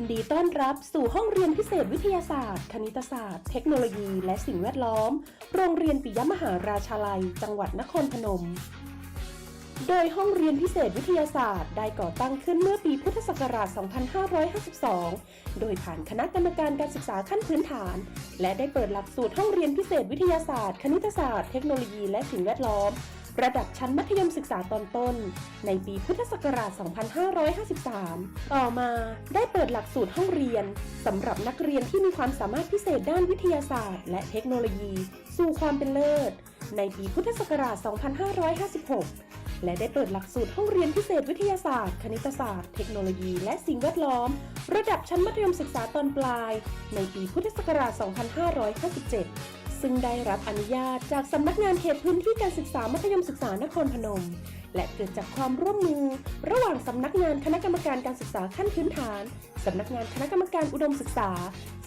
นดีต้อนรับสู่ห้องเรียนพิเศษวิทยาศาสตร์ คณิตศาสตร์ เทคโนโลยี และสิ่งแวดล้อม โรงเรียนปิยมหาราชาลัย จังหวัดนครพนม โดยห้องเรียนพิเศษวิทยาศาสตร์ ได้ก่อตั้งขึ้นเมื่อปีพุทธศักราช 2552 โดยผ่านคณะกรรมการการศึกษาขั้นพื้นฐาน และได้เปิดหลักสูตรห้องเรียนพิเศษวิทยาศาสตร์ คณิตศาสตร์ เทคโนโลยี และสิ่งแวดล้อม ระดับชั้นมัธยมศึกษาตอนต้น ในปีพุทธศักราช 2553 ต่อมาได้เปิดหลักสูตรห้องเรียนสำหรับนักเรียนที่มีความสามารถพิเศษด้านวิทยาศาสตร์ และเทคโนโลยี สู่ความเป็นเลิศ ในปีพุทธศักราช 2556 และได้เปิดหลักสูตรห้องเรียนพิเศษวิทยาศาสตร์ คณิตศาสตร์ เทคโนโลยี และสิ่งแวดล้อม ระดับชั้นมัธยมศึกษาตอนปลาย ในปีพุทธศักราช 2557 ซึ่งได้รับอนุญาตจากสำนักงานเขตพื้นที่การศึกษามัธยมศึกษานครพนม และเกิดจากความร่วมมือ ระหว่างสำนักงานคณะกรรมการการศึกษาขั้นพื้นฐานสำนักงานคณะกรรมการอุดมศึกษา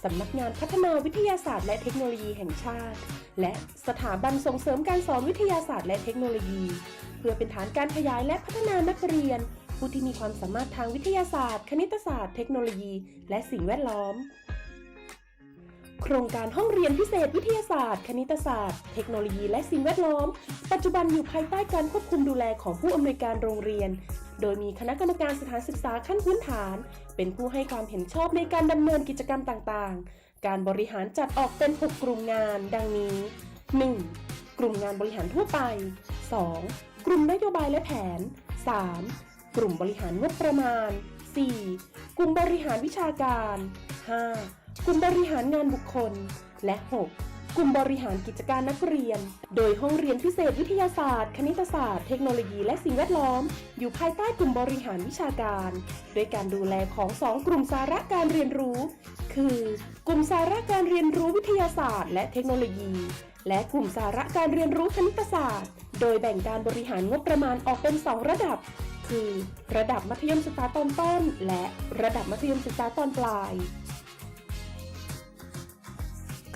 สำนักงานพัฒนาวิทยาศาสตร์และเทคโนโลยีแห่งชาติ และสถาบันส่งเสริมการสอนวิทยาศาสตร์และเทคโนโลยี เพื่อเป็นฐานการขยายและพัฒนานักเรียน ผู้ที่มีความสามารถทางวิทยาศาสตร์ คณิตศาสตร์ เทคโนโลยี และสิ่งแวดล้อม โครงการห้องเรียนพิเศษวิทยาศาสตร์ คณิตศาสตร์ เทคโนโลยีและสิ่งแวดล้อม ปัจจุบันอยู่ภายใต้การควบคุมดูแลของผู้อำนวยการโรงเรียน โดยมีคณะกรรมการสถานศึกษาขั้นพื้นฐาน เป็นผู้ให้ความเห็นชอบในการดำเนินกิจกรรมต่างๆ การบริหารจัดออกเป็น 6 กลุ่มงาน ดังนี้ 1. กลุ่มงานบริหารทั่วไป 2. กลุ่มนโยบายและแผน 3. กลุ่มบริหารงบประมาณ 4. กลุ่มบริหารวิชาการ 5. กลุ่มบริหารงานบุคคล และ 6. กลุ่มบริหารกิจการนักเรียน โดยห้องเรียนพิเศษวิทยาศาสตร์ คณิตศาสตร์ เทคโนโลยี และสิ่งแวดล้อม อยู่ภายใต้กลุ่มบริหารวิชาการด้วยการดูแลของ 2 กลุ่มสาระการเรียนรู้ คือ กลุ่มสาระการเรียนรู้วิทยาศาสตร์ และเทคโนโลยี และกลุ่มสาระการเรียนรู้คณิตศาสตร์ โดยแบ่งการบริหารงบประมาณออกเป็น 2 ระดับ คือ ระดับมัธยมศึกษาตอนต้น และระดับมัธยมศึกษาตอนปลาย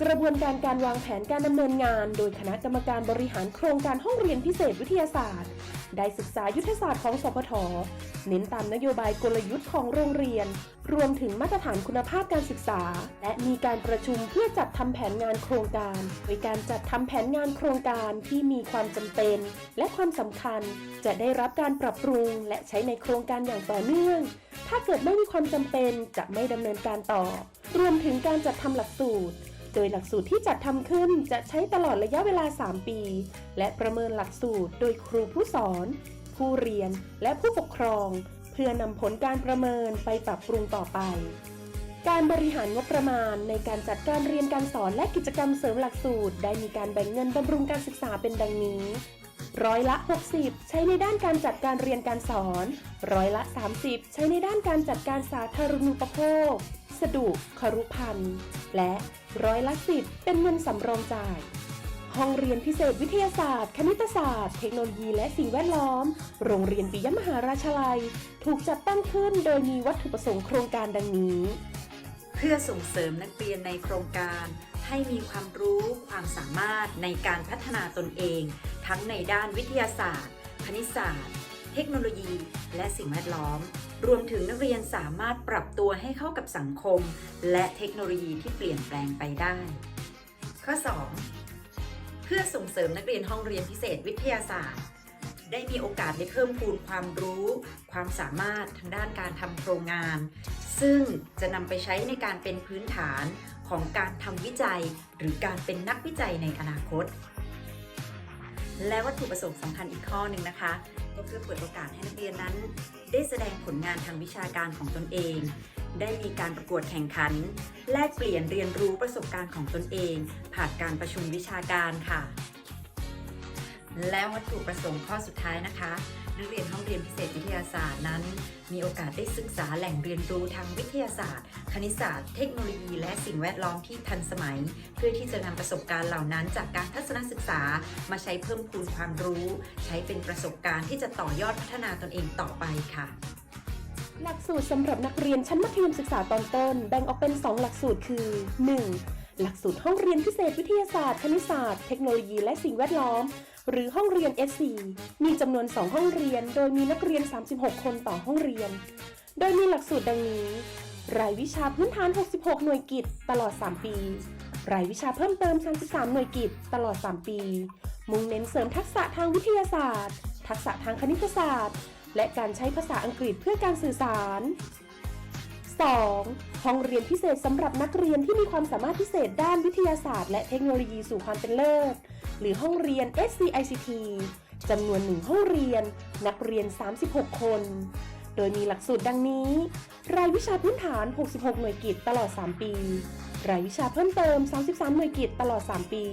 กระบวนการการวางแผนการดำเนินงาน โดยคณะกรรมการบริหารโครงการห้องเรียนพิเศษวิทยาศาสตร์ ได้ศึกษายุทธศาสตร์ของสพทเน้นตามนโยบายกลยุทธ์ของโรงเรียน รวมถึงมาตรฐานคุณภาพการศึกษา และมีการประชุมเพื่อจัดทำแผนงานโครงการ โดยการจัดทำแผนงานโครงการที่มีความจำเป็น และความสำคัญ จะได้รับการปรับปรุง และใช้ในโครงการอย่างต่อเนื่อง ถ้าเกิดไม่มีความจำเป็นจะไม่ดำเนินการต่อ รวมถึงการจัดทำหลักสูตร ดยหลักสูตรที่จัดทำขึ้นจะใช้ตลอดระยะเวลา 3 ปี และประเมินหลักสูตรโดยครูผู้สอน ผู้เรียนและผู้ปกครอง เพื่อนำผลการประเมินไปปรับปรุงต่อไป การบริหารงบประมาณในการจัดการเรียนการสอนและกิจกรรมเสริมหลักสูตร ได้มีการแบ่งเงินบำรุงการศึกษาเป็นดังนี้ร้อยละ 60 ใช้ในด้านการจัดการเรียนการสอน ร้อยละ 30 ใช้ในด้านการจัดการสาธารณูปโภค สดุครุพันธ์ และ ร้อยละ10เป็นเงินสำรองจ่าย ห้องเรียนพิเศษวิทยาศาสตร์ คณิตศาสตร์ เทคโนโลยีและสิ่งแวดล้อม โรงเรียนปิยมหาราชลัย ถูกจัดตั้งขึ้นโดยมีวัตถุประสงค์โครงการดังนี้ เพื่อส่งเสริมนักเรียนในโครงการ ให้มีความรู้ความสามารถในการพัฒนาตนเอง ทั้งในด้านวิทยาศาสตร์ คณิตศาสตร์ เทคโนโลยี และสิ่งแวดล้อม รวมถึงนักเรียนสามารถปรับตัวให้เข้ากับสังคม และเทคโนโลยีที่เปลี่ยนแปลงไปได้ ข้อ 2 เพื่อส่งเสริมนักเรียนห้องเรียนพิเศษวิทยาศาสตร์ ได้มีโอกาสได้เพิ่มพูนความรู้ ความสามารถทางด้านการทำโครงงาน ซึ่งจะนำไปใช้ในการเป็นพื้นฐานของการทำวิจัย หรือการเป็นนักวิจัยในอนาคต และวัตถุประสงค์สำคัญอีกข้อหนึ่งนะคะ ก็เพื่อเปิดโอกาสให้นักเรียนนั้น ได้แสดงผลงานทางวิชาการของตนเอง ได้มีการประกวดแข่งขัน แลกเปลี่ยนเรียนรู้ประสบการณ์ของตนเอง ผ่านการประชุมวิชาการค่ะ และวัตถุประสงค์ข้อสุดท้ายนะคะ นักเรียนห้องเรียนพิเศษวิทยาศาสตร์นั้น มีโอกาสได้ศึกษาแหล่งเรียนรู้ทางวิทยาศาสตร์ คณิตศาสตร์ เทคโนโลยี และสิ่งแวดล้อมที่ทันสมัย เพื่อที่จะนำประสบการณ์เหล่านั้น จากการทัศนศึกษามาใช้เพิ่มพูนความรู้ ใช้เป็นประสบการณ์ที่จะต่อยอดพัฒนาตนเองต่อไปค่ะหลักสูตรสำหรับนักเรียนชั้นมัธยมศึกษาตอนต้น แบ่งออกเป็น 2 หลักสูตรคือ 1. หลักสูตรห้องเรียนพิเศษวิทยาศาสตร์ คณิตศาสตร์ เทคโนโลยีและสิ่งแวดล้อม หรือห้องเรียน S4 มีจำนวน 2 ห้องเรียน โดยมีนักเรียน 36 คนต่อห้องเรียน โดยมีหลักสูตรดังนี้ รายวิชาพื้นฐาน 66 หน่วยกิตตลอด 3 ปี รายวิชาเพิ่มเติม 33 หน่วยกิตตลอด 3 ปี มุ่งเน้นเสริมทักษะทางวิทยาศาสตร์ ทักษะทางคณิตศาสตร์ และการใช้ภาษาอังกฤษเพื่อการสื่อสาร 2. ห้องเรียนพิเศษสำหรับนักเรียนที่มีความสามารถพิเศษด้านวิทยาศาสตร์และเทคโนโลยีสู่ความเป็นเลิศ หรือห้องเรียน SCICT จำนวน1ห้องเรียน นักเรียน 36 คน โดยมีหลักสูตรดังนี้ รายวิชาพื้นฐาน 66 หน่วยกิตตลอด 3 ปี รายวิชาเพิ่มเติม 33 หน่วยกิตตลอด 3 ปี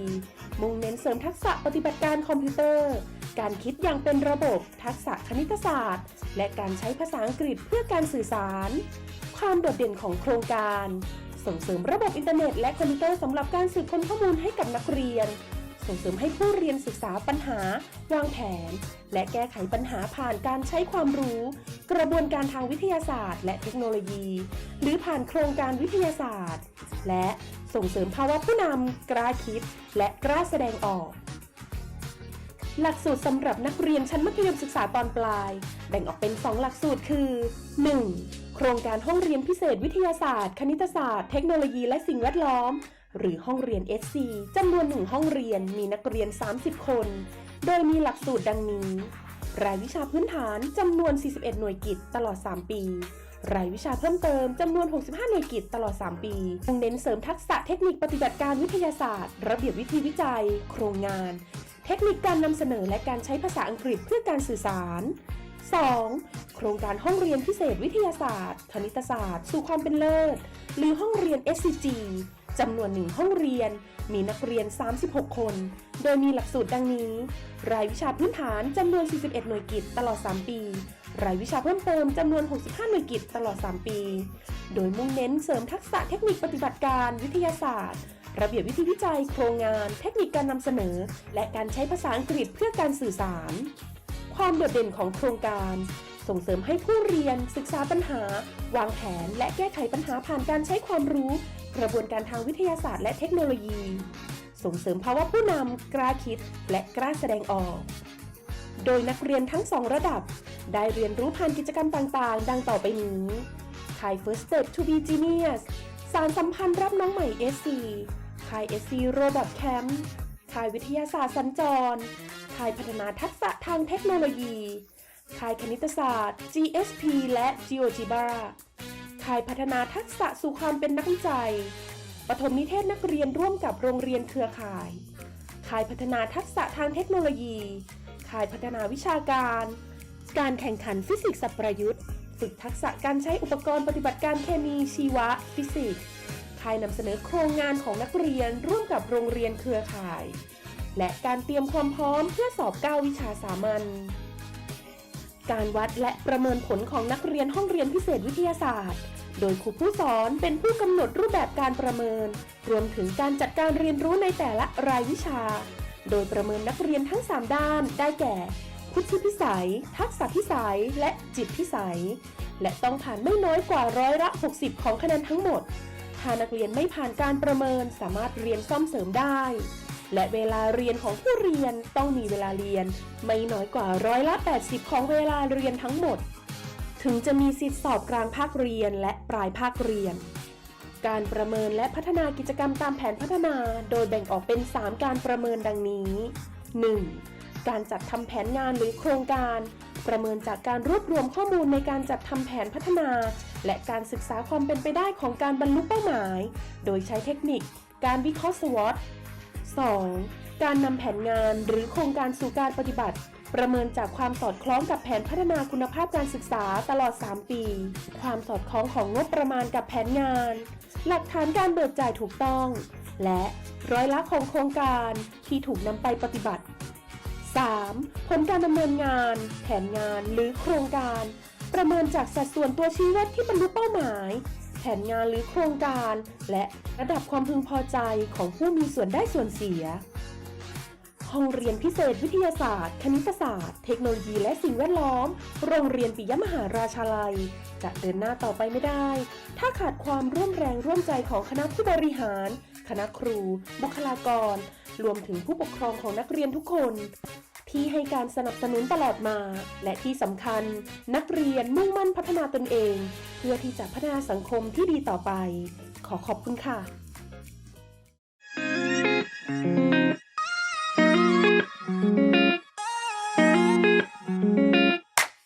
มุ่งเน้นเสริมทักษะปฏิบัติการคอมพิวเตอร์ การคิดอย่างเป็นระบบ ทักษะคณิตศาสตร์ และการใช้ภาษาอังกฤษเพื่อการสื่อสาร ความโดดเด่นของโครงการ ส่งเสริมระบบอินเทอร์เน็ตและคอมพิวเตอร์สำหรับการสืบค้นข้อมูลให้กับนักเรียน ส่งเสริมให้ผู้เรียนศึกษาปัญหา วางแผน และแก้ไขปัญหาผ่านการใช้ความรู้ กระบวนการทางวิทยาศาสตร์ และเทคโนโลยี หรือผ่านโครงการวิทยาศาสตร์ และส่งเสริมภาวะผู้นำกล้าคิด และกล้าแสดงออก หลักสูตรสำหรับนักเรียนชั้นมัธยมศึกษาตอนปลาย แบ่งออกเป็น 2 หลักสูตรคือ 1. โครงการห้องเรียนพิเศษวิทยาศาสตร์ คณิตศาสตร์ เทคโนโลยีและสิ่งแวดล้อม หรือห้องเรียน SC จำนวนหนึ่งห้องเรียนมีนักเรียน 30 คน โดยมีหลักสูตรดังนี้ รายวิชาพื้นฐานจำนวน 41 หน่วยกิตตลอด 3 ปี รายวิชาเพิ่มเติมจำนวน 65 หน่วยกิตตลอด 3 ปีมุ่งเน้นเสริมทักษะเทคนิคปฏิบัติการวิทยาศาสตร์ ระเบียบวิธีวิจัย โครงงาน เทคนิคการนำเสนอและการใช้ภาษาอังกฤษเพื่อการสื่อสาร 2. โครงการห้องเรียนพิเศษวิทยาศาสตร์ คณิตศาสตร์ สู่ความเป็นเลิศ หรือห้องเรียน SCG จำนวนหนึ่งห้องเรียน มีนักเรียน 36 คน โดยมีหลักสูตรดังนี้ รายวิชาพื้นฐานจำนวน 41 หน่วยกิตตลอด 3 ปี รายวิชาเพิ่มเติมจำนวน 65 หน่วยกิตตลอด 3 ปี โดยมุ่งเน้นเสริมทักษะเทคนิคปฏิบัติการวิทยาศาสตร์ ระเบียบวิธีวิจัย โครงงาน เทคนิคการนำเสนอ และการใช้ภาษาอังกฤษเพื่อการสื่อสาร ความโดดเด่นของโครงการ ส่งเสริมให้ผู้เรียน ศึกษาปัญหา วางแผน และแก้ไขปัญหาผ่านการใช้ความรู้ กระบวนการทางวิทยาศาสตร์และเทคโนโลยี ส่งเสริมภาวะผู้นำกล้าคิด และกล้าแสดงออก โดยนักเรียนทั้งสองระดับ ได้เรียนรู้ผ่านกิจกรรมต่างๆ ดังต่อไปนี้ค่าย First Step to be Genius สารสัมพันธ์รับน้องใหม่ SC ค่าย SC Robot Camp ค่ายวิทยาศาสตร์สัญจร ค่ายพัฒนาทักษะทางเทคโนโลยี ค่ายคณิตศาสตร์ GSP และ GeoGebra ค่ายพัฒนาทักษะสู่ความเป็นนักวิจัย ปฐมนิเทศนักเรียนร่วมกับโรงเรียนเครือข่าย ค่ายพัฒนาทักษะทางเทคโนโลยี ค่ายพัฒนาวิชาการ การแข่งขันฟิสิกส์สับประยุทธ์ ฝึกทักษะการใช้อุปกรณ์ปฏิบัติการเคมีชีวะ ฟิสิกส์ ค่ายนำเสนอโครงงานของนักเรียนร่วมกับโรงเรียนเครือข่าย และการเตรียมความพร้อมเพื่อสอบ 9 วิชาสามัญการวัดและประเมินผลของนักเรียนห้องเรียนพิเศษวิทยาศาสตร์ โดยครูผู้สอนเป็นผู้กำหนดรูปแบบการประเมิน รวมถึงการจัดการเรียนรู้ในแต่ละรายวิชา โดยประเมินนักเรียนทั้ง 3 ด้าน ได้แก่ พุทธิพิสัย ทักษะพิสัย และจิตพิสัย และต้องผ่านไม่น้อยกว่าร้อยละ 60 ของคะแนนทั้งหมด ถ้านักเรียนไม่ผ่านการประเมินสามารถเรียนซ่อมเสริมได้ และเวลาเรียนของผู้เรียนต้องมีเวลาเรียน ไม่น้อยกว่าร้อยละ 80 ของเวลาเรียนทั้งหมด ถึงจะมีสิทธิสอบกลางภาคเรียนและปลายภาคเรียน การประเมินและพัฒนากิจกรรมตามแผนพัฒนา โดยแบ่งออกเป็น 3 การประเมินดังนี้ 1. การจัดทำแผนงานหรือโครงการ ประเมินจากการรวบรวมข้อมูลในการจัดทำแผนพัฒนา และการศึกษาความเป็นไปได้ของการบรรลุเป้าหมาย โดยใช้เทคนิค การวิเคราะห์ SWOT 2. การนำแผนงานหรือโครงการสู่การปฏิบัติ ประเมินจากความสอดคล้องกับแผนพัฒนาคุณภาพการศึกษาตลอด 3 ปี ความสอดคล้องของงบประมาณกับแผนงาน หลักฐานการเบิกจ่ายถูกต้อง และร้อยละของโครงการที่ถูกนำไปปฏิบัติ 3. ผลการดำเนินงาน แผนงานหรือโครงการ ประเมินจากสัดส่วนตัวชี้วัดที่บรรลุเป้าหมาย แผนงานหรือโครงการ และระดับความพึงพอใจของผู้มีส่วนได้ส่วนเสีย ห้องเรียนพิเศษวิทยาศาสตร์ คณิตศาสตร์ เทคโนโลยีและสิ่งแวดล้อม โรงเรียนปิยมหาราชาลัย จะเดินหน้าต่อไปไม่ได้ ถ้าขาดความร่วมแรงร่วมใจของคณะผู้บริหาร คณะครู บุคลากรรวมถึงผู้ปกครองของนักเรียนทุกคน ที่ให้การสนับสนุนตลอดมา และที่สำคัญ นักเรียนมุ่งมั่นพัฒนาตนเอง เพื่อที่จะพัฒนาสังคมที่ดีต่อไป ขอขอบคุณค่ะ